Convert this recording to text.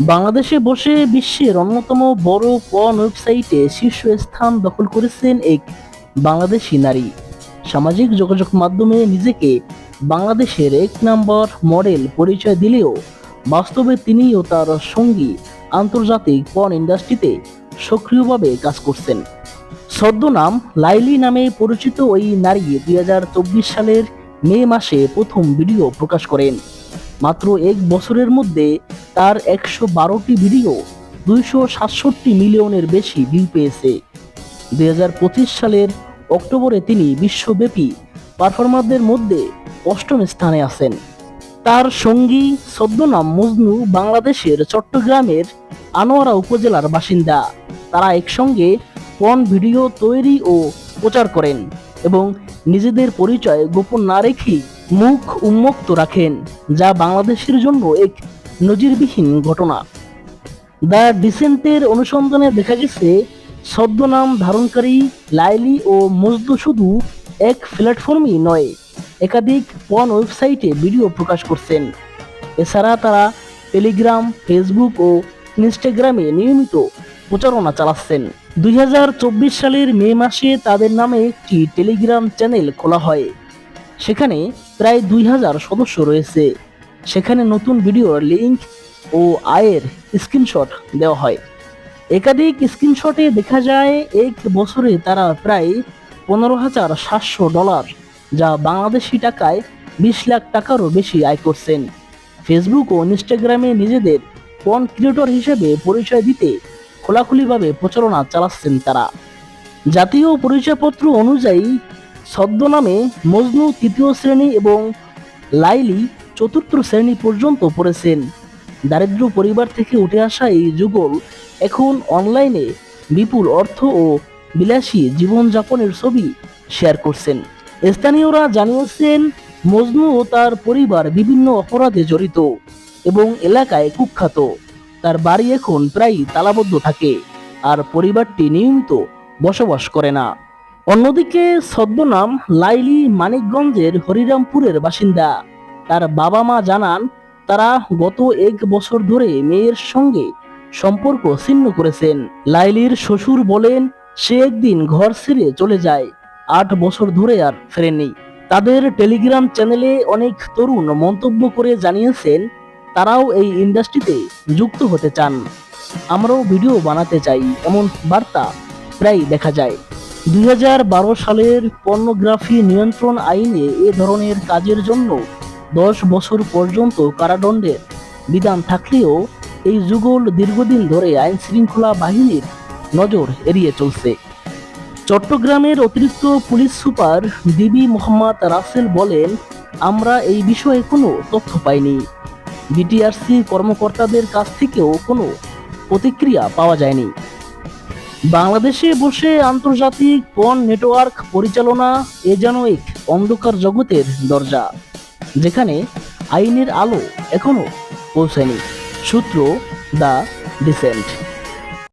বাংলাদেশে বসে বিশ্বের অন্যতম বড় পর্ন ওয়েবসাইটে শীর্ষস্থান দখল করেছেন এক বাংলাদেশি নারী। সামাজিক যোগাযোগ মাধ্যমে নিজেকে বাংলাদেশের এক নম্বর মডেল পরিচয় দিলেও বাস্তবে তিনি ও তার সঙ্গী আন্তর্জাতিক পর্ন ইন্ডাস্ট্রিতে সক্রিয়ভাবে কাজ করছেন। ছদ্মনাম লাইলি নামে পরিচিত ওই নারী দুই হাজার চব্বিশ সালের মে মাসে প্রথম ভিডিও প্রকাশ করেন। মাত্র এক বছরের মধ্যে তার একশো বারোটি ভিডিও দুইশো সাতষট্টি মিলিয়নের বেশি ভিউ পেয়েছে। দুই হাজার পঁচিশ সালের অক্টোবরে তিনি বিশ্বব্যাপী পারফর্মারদের মধ্যে অষ্টম স্থানে আছেন। তার সঙ্গী ছদ্মনাম মজনু বাংলাদেশের চট্টগ্রামের আনোয়ারা উপজেলার বাসিন্দা। তারা একসঙ্গে পন ভিডিও তৈরি ও প্রচার করেন? এবং নিজেদের পরিচয় গোপন না রেখেই মুখ উন্মুক্ত রাখেন, যা বাংলাদেশের জন্য এক নজিরবিহীন ঘটনা। দ্য ডিসেন্টের অনুসন্ধানে দেখা গেছে, ছদ্মনাম ধারণকারী লাইলি ও মজদু শুধু এক প্ল্যাটফর্মই নয়, একাধিক পন ওয়েবসাইটে ভিডিও প্রকাশ করছেন। এছাড়া তারা টেলিগ্রাম, ফেসবুক ও ইনস্টাগ্রামে নিয়মিত প্রচারণা চালাচ্ছেন। দুই হাজার চব্বিশ সালের মে মাসে তাদের নামে একটি টেলিগ্রাম চ্যানেল খোলা হয়। সেখানে প্রায় দুই হাজার সদস্য রয়েছে। সেখানে নতুন ভিডিওর লিঙ্ক ও আয়ের স্ক্রিনশট দেওয়া হয়। একাধিক স্ক্রিনশটে দেখা যায়, এক বছরে তারা প্রায় পনেরো হাজার সাতশো ডলার, যা বাংলাদেশি টাকায় বিশ লাখ টাকারও বেশি আয় করছেন। ফেসবুক ও ইনস্টাগ্রামে নিজেদের পন ক্রিয়েটর হিসেবে পরিচয় দিতে খোলাখুলিভাবে প্রচারণা চালাচ্ছেন তারা। জাতীয় পরিচয়পত্র অনুযায়ী ছদ্মনামে মজনু তৃতীয় শ্রেণি এবং লাইলি চতুর্থ শ্রেণি পর্যন্ত পড়েছেন। দারিদ্র পরিবার থেকে উঠে আসা এই যুগল এখন অনলাইনে বিপুল অর্থ ও বিলাসী জীবনযাপনের ছবি শেয়ার করছেন। স্থানীয়রা জানিয়েছেন, মজনু ও তার পরিবার বিভিন্ন অপরাধে জড়িত এবং এলাকায় কুখ্যাত। তার বাড়ি এখন প্রায় তালাবদ্ধ থাকে আর পরিবারটি নিয়মিত বসবাস করে না। অন্যদিকে ছদ্মনাম লাইলি মানিকগঞ্জের হরিরামপুরের বাসিন্দা। তার বাবা মা জানান, তারা গত এক বছর ধরে মেয়ের সঙ্গে সম্পর্ক ছিন্ন করেছেন। লাইলির শ্বশুর বলেন, সে একদিন ঘর ছেড়ে চলে যায়, আট বছর ধরে আর ফেরেনি। তাদের টেলিগ্রাম চ্যানেলে অনেক তরুণ মন্তব্য করে জানিয়েছেন তারাও এই ইন্ডাস্ট্রিতে যুক্ত হতে চান। আমরাও ভিডিও বানাতে চাই, এমন বার্তা প্রায় দেখা যায়। দু হাজার বারো সালের পর্নোগ্রাফি নিয়ন্ত্রণ আইনে এ ধরনের কাজের জন্য দশ বছর পর্যন্ত কারাদণ্ডের বিধান থাকলেও এই যুগল দীর্ঘদিন ধরে আইন শৃঙ্খলা বাহিনীর নজর এড়িয়ে চলছে। চট্টগ্রামের অতিরিক্ত police super DB Mohammad Rasel বলেন, আমরা এই বিষয়ে কোনো তথ্য পাইনি। বিটিআরসি কর্মকর্তাদের কাছ থেকেও কোনো প্রতিক্রিয়া পাওয়া যায়নি। বাংলাদেশে বসে আন্তর্জাতিক পণ নেটওয়ার্ক পরিচালনা এ যেন এক অন্ধকার জগতের দরজা, যেখানে আইনের আলো এখনও পৌঁছায়নি সূত্র দ্য ডিসেন্ট।